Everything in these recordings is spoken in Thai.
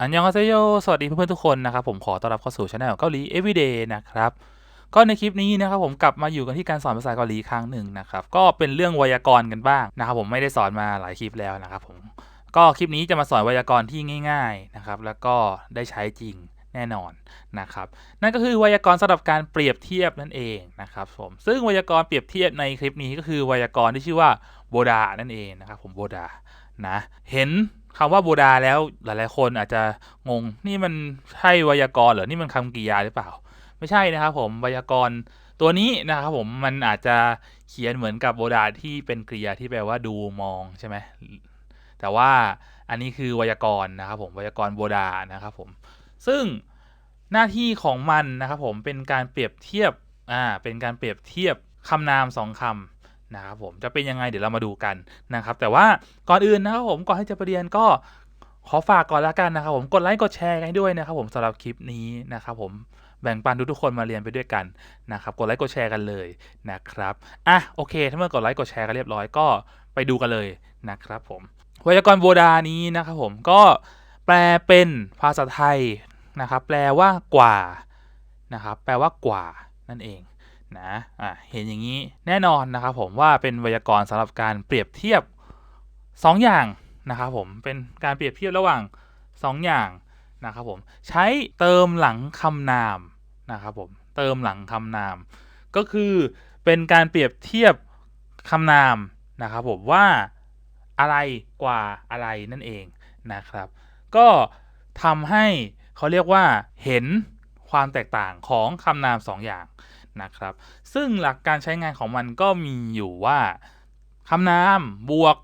อันยองฮาเซโย สวัสดีเพื่อนๆทุกคนนะครับ ผมขอต้อนรับเข้าสู่ช anel เกาหลี everyday นะครับ ก็ในคลิปนี้นะครับผมกลับมาอยู่กันที่การสอนภาษาเกาหลีครั้งหนึ่งนะครับ ก็เป็นเรื่องไวยากรณ์กันบ้างนะครับ ผมไม่ได้สอนมาหลายคลิปแล้วนะครับผม ก็คลิปนี้จะมาสอนไวยากรณ์ที่ง่าย ๆนะครับ แล้วก็ได้ใช้จริงแน่นอนนะครับ นั่นก็คือไวยากรณ์สำหรับการเปรียบเทียบนั่นเองนะครับผม ซึ่งไวยากรณ์เปรียบเทียบในคลิปนี้ก็คือไวยากรณ์ที่ชื่อว่าโบดานั่นเองนะครับผมโบดานะ เห็น คำว่าโบดาแล้วหลายๆ คนอาจจะงง นี่มันใช่ไวยากรณ์เหรอ นี่มันคำกริยาหรือเปล่า ไม่ใช่นะครับผมไวยากรณ์ตัวนี้นะครับผมมันอาจจะเขียนเหมือนกับโบดาที่เป็นกริยาที่แปลว่าดูมองใช่ไหมแต่ว่าอันนี้คือไวยากรณ์นะครับผมไวยากรณ์โบดานะครับผมซึ่งหน้าที่ของมันนะครับผมเป็นการเปรียบเทียบอ่าเป็นการเปรียบเทียบคำนามสองคำ นะครับผมจะเป็นยังไงเดี๋ยวเรามาดูกันนะครับ แต่ว่าก่อนอื่นนะครับผมก่อนที่จะไปเรียนก็ขอฝากก่อนละกันนะครับผมกดไลค์กดแชร์กันด้วยนะครับผมสำหรับคลิปนี้นะครับผมแบ่งปันทุกๆคนมาเรียนไปด้วยกันนะครับกดไลค์กดแชร์กันเลยนะครับอะโอเค ถ้าเมื่อกดไลค์กดแชร์กันเรียบร้อยก็ไปดูกันเลยนะครับผมไวยากรณ์โบดานี้นะครับผมก็แปลเป็นภาษาไทยนะครับแปลว่ากว่านะครับแปลว่ากว่านั่นเอง นะอะเห็นอย่างนี้แน่นอนนะครับผมว่าเป็นไวยากรณ์สำหรับการเปรียบเทียบ 2 อย่างนะครับผมเป็นการเปรียบเทียบระหว่าง 2 อย่างนะครับผมใช้เติมหลังคำนามนะครับผมเติมหลังคำนาม ก็คือเป็นการเปรียบเทียบคำนามนะครับผมว่าอะไรกว่าอะไรนั่นเองนะครับ ก็ทำให้เขาเรียกว่าเห็นความแตกต่างของคำนาม2อย่าง นะครับ ซึ่งหลักการใช้งานของมันก็มีอยู่ว่าคำนามบวก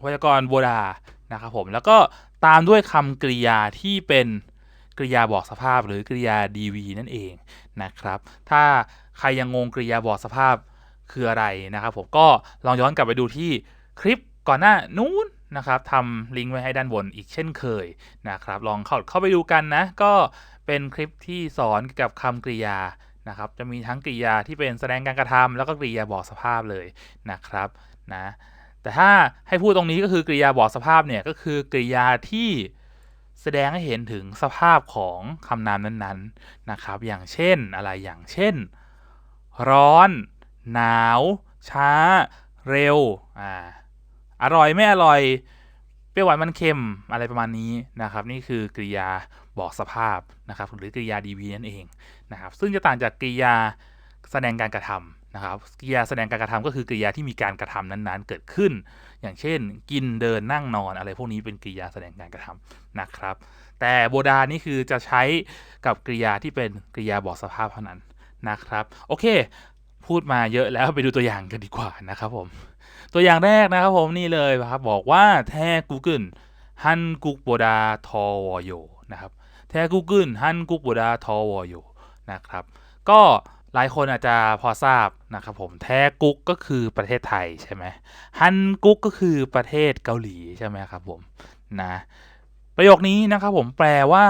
ไวยากรณ์โบดานะครับผมแล้วก็ตามด้วยคำกริยาที่เป็นกริยาบอกสภาพหรือกริยา dv นั่นเองนะครับ ถ้าใครยังงงกริยาบอกสภาพคืออะไรนะครับผมก็ลองย้อนกลับไปดูที่คลิปก่อนหน้านู้นนะครับทำลิงก์ไว้ให้ด้านบนอีกเช่นเคยนะครับ ลองเข้าเข้าไปดูกันนะ ก็เป็นคลิปที่สอนเกี่ยวกับคำกริยา นะครับจะมีทั้งกริยาที่เป็นแสดงการกระทำแล้วก็กริยาบอกสภาพเลยนะครับนะแต่ถ้าให้พูดตรงนี้ก็คือกริยาบอกสภาพเนี่ยก็คือกริยาที่แสดงให้เห็นถึงสภาพของคำนามนั้นๆนะครับ อย่างเช่นอะไรอย่างเช่น ร้อน หนาว ช้า เร็วอ่าอร่อยไม่อร่อยเปรี้ยวหวานมันเค็มอะไรประมาณนี้นะครับ นี่คือกริยา บอกสภาพนะครับหรือกริยา DV นั่นเองนะครับซึ่งจะต่างจากกริยาแสดงการกระทำนะครับกริยาแสดงการกระทำก็คือกริยาที่มีการกระทำนั้นๆ เกิดขึ้น อย่างเช่น กินเดินนั่งนอนอะไรพวกนี้เป็นกริยาแสดงการกระทำนะครับ แต่โบดานี่คือจะใช้กับกริยาที่เป็นกริยาบอกสภาพเท่านั้นนะครับโอเค พูดมาเยอะแล้วไปดูตัวอย่างกันดีกว่านะครับผมตัวอย่างแรกนะครับผมนี่เลยครับบอกว่าแทกูเกิลฮันกุกโบดาทอวโยนะครับ แท้กูเกิลฮันกุกโบดาทอวโยนะครับ ก็หลายคนอาจจะพอทราบนะครับผมแท้กุกก็คือประเทศไทยใช่ไหมฮันกุกก็คือประเทศเกาหลีใช่ไหมครับผมนะประโยคนี้นะครับผมแปลว่า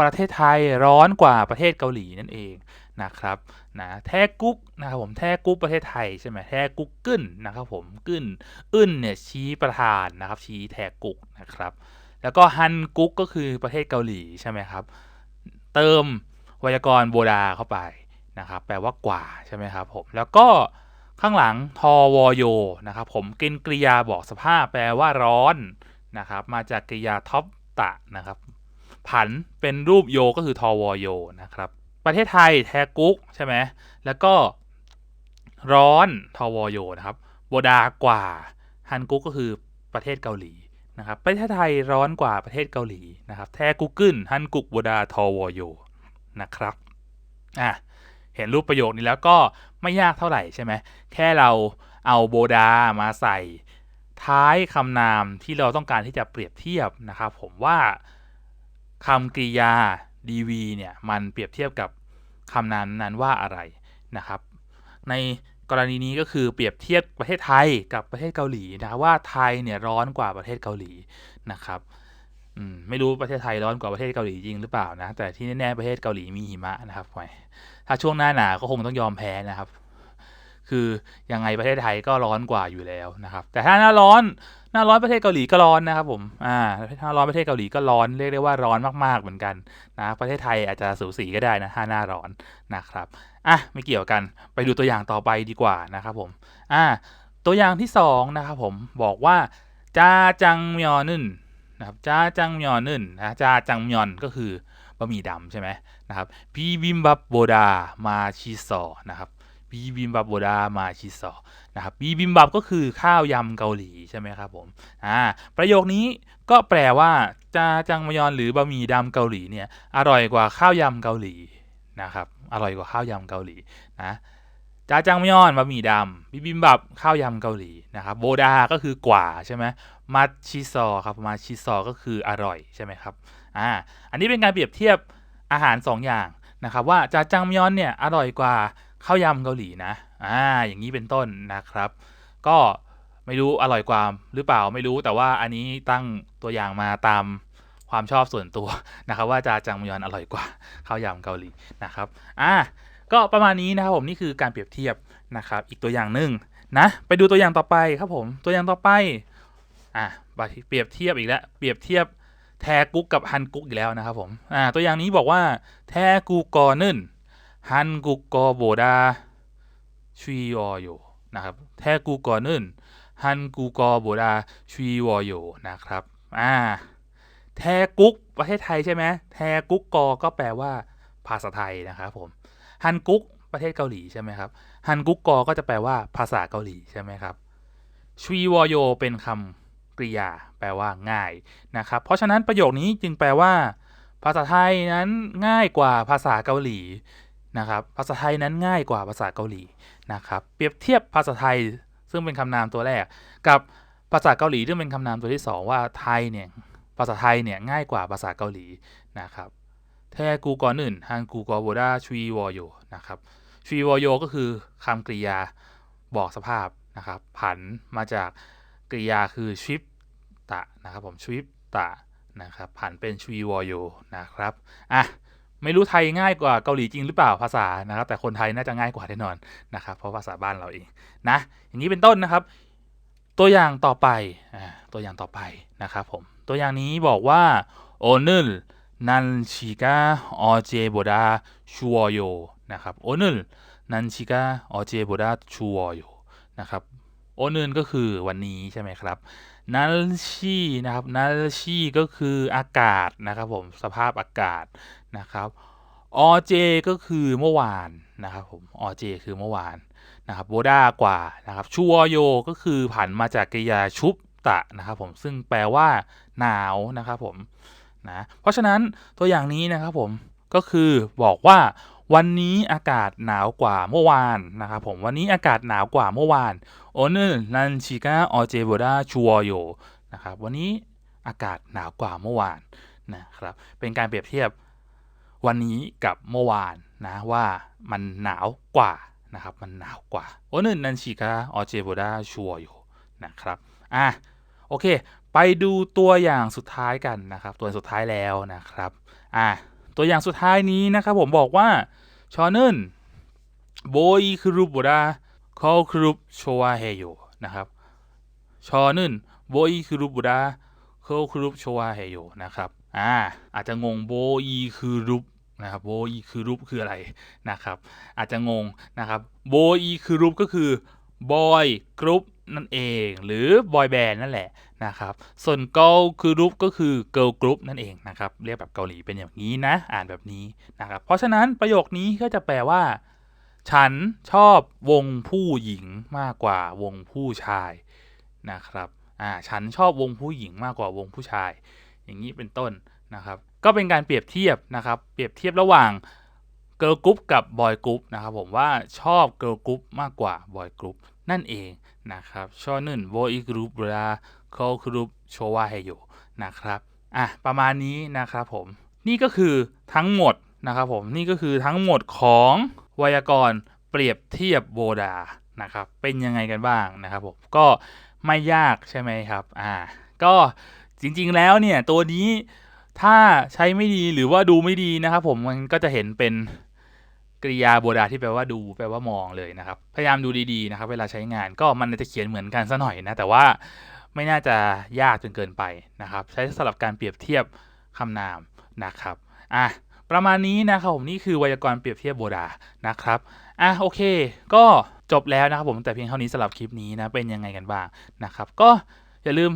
ประเทศไทยร้อนกว่าประเทศเกาหลีนั่นเองนะครับนะแท้กุ๊กนะครับผมแท้กุ๊กประเทศไทยใช่ไหมแท้กุ๊กกึ้นนะครับผมกึ้นอึ้นเนี่ยชี้ประธานนะครับชี้แท้กุ๊กนะครับ แล้วก็ฮันกุ๊กก็คือประเทศเกาหลีใช่ไหมครับ เติมไวยากรณ์โบดาเข้าไปนะครับแปลว่ากว่าใช่ไหมครับผมแล้วก็ข้างหลังทอวโยนะครับผมกินกริยาบอกสภาพแปลว่าร้อนนะครับมาจากกริยาท็อปตะนะครับผันเป็นรูปโยก็คือทอวโยนะครับประเทศไทยแทกุกใช่ไหมแล้วก็ร้อนทอวโยนะครับโบดากว่าฮันกุกก็คือประเทศเกาหลี นะครับประเทศไทยร้อนกว่าประเทศเกาหลีนะครับแทกุกกึ้นฮันกุกโบดาทอวโยนะครับอะเห็นรูปประโยคนี้แล้วก็ไม่ยากเท่าไหร่ใช่ไหมแค่เราเอาโบดามาใส่ท้ายคำนามที่เราต้องการที่จะเปรียบเทียบนะครับผมว่าคำกริยา dv เนี่ยมันเปรียบเทียบกับคำนั้นนั้นว่าอะไรนะครับ ใน กรณีนี้ก็คือเปรียบเทียบประเทศไทยกับประเทศเกาหลีนะว่าไทยเนี่ยร้อนกว่าประเทศเกาหลีนะครับไม่รู้ประเทศไทยร้อนกว่าประเทศเกาหลีจริงหรือเปล่านะ แต่ที่แน่ๆประเทศเกาหลีมีหิมะนะครับถ้าช่วงหน้าหนาวก็คงต้องยอมแพ้นะครับ คือยังไงประเทศไทยก็ร้อนกว่าอยู่แล้วนะครับ แต่ถ้าหน้าร้อน หน้าร้อนประเทศเกาหลีก็ร้อนนะครับผมอ่าหน้าร้อนประเทศเกาหลีก็ร้อนเรียกได้ว่าร้อนมากๆเหมือนกันนะประเทศไทยอาจจะสูสีก็ได้นะถ้าหน้าร้อนนะครับอะไม่เกี่ยวกันไปดูตัวอย่างต่อไปดีกว่านะครับผมอ่าตัวอย่างที่สองนะครับผมบอกว่าจาจังมยอนึ่นนะครับจาจังมยอนึ่นนะจาจังมยอนก็คือบะหมี่ดำใช่ไหมนะครับบีบิมบับโบดามาชิโซนะครับ บีบิมบับโบดามาชิโซนะครับบีบิมบับก็คือข้าวยำเกาหลีใช่ไหมครับผมอ่าประโยคนี้ก็แปลว่าจาจังมยอนหรือบะหมี่ดำเกาหลีเนี่ยอร่อยกว่าข้าวยำเกาหลีนะครับอร่อยกว่าข้าวยำเกาหลีนะจาจังมยอนบะหมี่ดำบิบิมบับข้าวยำเกาหลีนะครับโบดาก็คือกว่าใช่ไหมมาชิโซครับมาชิโซก็คืออร่อยใช่ไหมครับอ่าอันนี้เป็นการเปรียบเทียบอาหาร 2อย่างนะครับว่าจาจังมยอนเนี่ยอร่อยกว่า ข้าวยำเกาหลีนะ อ่า อย่างนี้เป็นต้นนะครับ ก็ไม่รู้อร่อยกว่าหรือเปล่าไม่รู้ แต่ว่าอันนี้ตั้งตัวอย่างมาตามความชอบส่วนตัวนะครับ ว่าจาจังมยอนอร่อยกว่าข้าวยำเกาหลีนะครับ อ่า ก็ประมาณนี้นะครับผมนี่คือการเปรียบเทียบนะครับ อีกตัวอย่างหนึ่งนะ ไปดูตัวอย่างต่อไปครับผม ตัวอย่างต่อไป อะเปรียบเทียบอีกแล้ว เปรียบเทียบแทกุกกับฮันกุกอีกแล้วนะครับผม อ่า ตัวอย่างนี้บอกว่าแทกุกอนึ่น ฮันกุกกอโบดาชุยอโยนะครับแทกุกกอนึนฮันกุกกอโบดาชุยวอโยนะครับอ่าแทกุกประเทศไทยใช่ไหมแทกุกกอก็แปลว่าภาษาไทยนะครับผมฮันกุกประเทศเกาหลีใช่ไหมครับฮันกุกกอก็จะแปลว่าภาษาเกาหลีใช่ไหมครับชุยวอโยเป็นคำกริยา แปลว่าง่ายนะครับ เพราะฉะนั้นประโยคนี้จึงแปลว่า ภาษาไทยนั้นง่ายกว่าภาษาเกาหลี นะครับภาษาไทยนั้นง่ายกว่าภาษาเกาหลีนะครับเปรียบเทียบภาษาไทยซึ่งเป็นคำนามตัวแรก กับภาษาเกาหลีซึ่งเป็นคำนามตัวที่ 2 ว่าไทยเนี่ยภาษาไทยเนี่ยง่ายกว่าภาษาเกาหลีนะครับแทกูก่อนอื่นฮันกูกอโบดาชุยวอโยนะครับชุยวอโยก็คือคำกริยาบอกสภาพนะครับผันมาจากกริยาคือชิปตะนะครับผมชิปตะนะครับผันเป็นชุยวอโยนะครับอะ ไม่รู้ไทยง่ายกว่าเกาหลีจริงหรือเปล่าภาษานะครับ แต่คนไทยน่าจะง่ายกว่าแน่นอนนะครับ เพราะภาษาบ้านเราเองนะ อย่างนี้เป็นต้นนะครับ ตัวอย่างต่อไปอ่าตัวอย่างต่อไปนะครับผม ตัวอย่างนี้บอกว่าโอนึลนันชิกาออเจโบดาชัวโยนะครับโอนึลนันชิกาออเจโบดาชัวโยนะครับ โอนึลก็คือวันนี้ใช่ไหมครับนัลชีนะครับนัลชีก็คืออากาศนะครับผมสภาพอากาศนะครับออเจก็คือเมื่อวานนะครับผมออเจคือเมื่อวานนะครับโบด้ากว่านะครับชัวโยก็คือผันมาจากกริยาชุบตะนะครับผมซึ่งแปลว่าหนาวนะครับผมนะเพราะฉะนั้นตัวอย่างนี้นะครับผมก็คือบอกว่า วันนี้อากาศหนาวกว่าเมื่อวานนะครับผมวันนี้อากาศหนาวกว่าเมื่อวานโอเนอร์นันชิกาออเจโบดาชัวโยนะครับวันนี้อากาศหนาวกว่าเมื่อวานนะครับเป็นการเปรียบเทียบวันนี้กับเมื่อวานนะว่ามันหนาวกว่านะครับมันหนาวกว่าโอเนอร์นันชิกาออเจโบดาชัวโยนะครับอะโอเค ไปดูตัวอย่างสุดท้ายกันนะครับ ตัวสุดท้ายแล้วนะครับอะตัวอย่างสุดท้ายนี้นะครับผมบอกว่า ชอนึนโบยครูบุราคอครูบโชวาเฮโยนะครับชอนึนโบยครูบุราคอครูบโชวาเฮโยนะครับอ่าอาจจะงงโบอีคือรูปนะครับโบอีคือรูปคืออะไรนะครับ อาจจะงงนะครับโบอีคือรูปก็คือบอยกรุ๊ป นั่นเอง หรือบอยแบนด์นั่นแหละนะครับ ส่วนเก l คือรูปก็คือ girl group นั่นเองนะครับ เรียกแบบเกาหลีเป็นอย่างนี้นะ อ่านแบบนี้นะครับ เพราะฉะนั้นประโยคนี้ก็จะแปลว่า ฉันชอบวงผู้หญิงมากกว่าวงผู้ชายนะครับ อ่า ฉันชอบวงผู้หญิงมากกว่าวงผู้ชาย อย่างนี้เป็นต้นนะครับ ก็เป็นการเปรียบเทียบนะครับ เปรียบเทียบระหว่าง เกิร์ลกรุ๊ปกับบอยกรุ๊ปนะครับผมว่าชอบเกิร์ลกรุ๊ปมากกว่าบอยกรุ๊ปนั่นเองนะครับชอนึนโบอีกรุ๊ปราโคกรุ๊ปโชวาเฮโยนะครับอะประมาณนี้นะครับผมนี่ก็คือทั้งหมดนะครับผมนี่ก็คือทั้งหมดของไวยากรณ์เปรียบเทียบโบดานะครับเป็นยังไงกันบ้างนะครับผมก็ไม่ยากใช่ไหมครับอ่าก็จริงๆแล้วเนี่ยตัวนี้ถ้าใช้ไม่ดีหรือว่าดูไม่ดีนะครับผมมันก็จะเห็นเป็น กริยาโบดาที่แปลว่าดูแปลว่ามองเลยนะครับ พยายามดูดีๆนะครับ เวลาใช้งานก็มันจะเขียนเหมือนกันซะหน่อยนะ แต่ว่าไม่น่าจะยากจนเกินไปนะครับ ใช้สำหรับการเปรียบเทียบคำนามนะครับอะประมาณนี้นะครับผมนี่คือไวยากรณ์เปรียบเทียบโบดานะครับอะโอเค ก็จบแล้วนะครับผมแต่เพียงเท่านี้สำหรับคลิปนี้นะเป็นยังไงกันบ้างนะครับ ก็อย่าลืม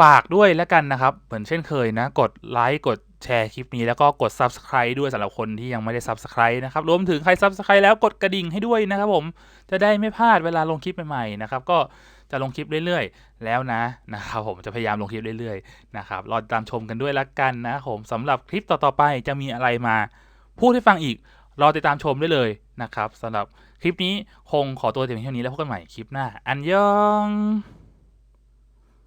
ฝากด้วยแล้วกันนะครับ เหมือนเช่นเคยนะ กดไลค์กด แชร์คลิปนี้แล้วก็กด Subscribe ด้วยสำหรับคนที่ยังไม่ได้ Subscribe นะครับ รวมถึงใคร Subscribe แล้วกดกระดิ่งให้ด้วยนะครับผมจะได้ไม่พลาดเวลาลงคลิปใหม่ๆนะครับก็จะลงคลิปเรื่อยๆ แล้วนะนะครับผมจะพยายามลงคลิปเรื่อยๆนะครับรอตามชมกันด้วยละกันนะครับผมสำหรับคลิปต่อๆไปจะมีอะไรมา พูดให้ฟังอีกรอติดตามชมได้เลยนะครับสำหรับคลิปนี้คงขอตัวแต่เพียงเท่านี้แล้วพบกันใหม่คลิปหน้า อันยอง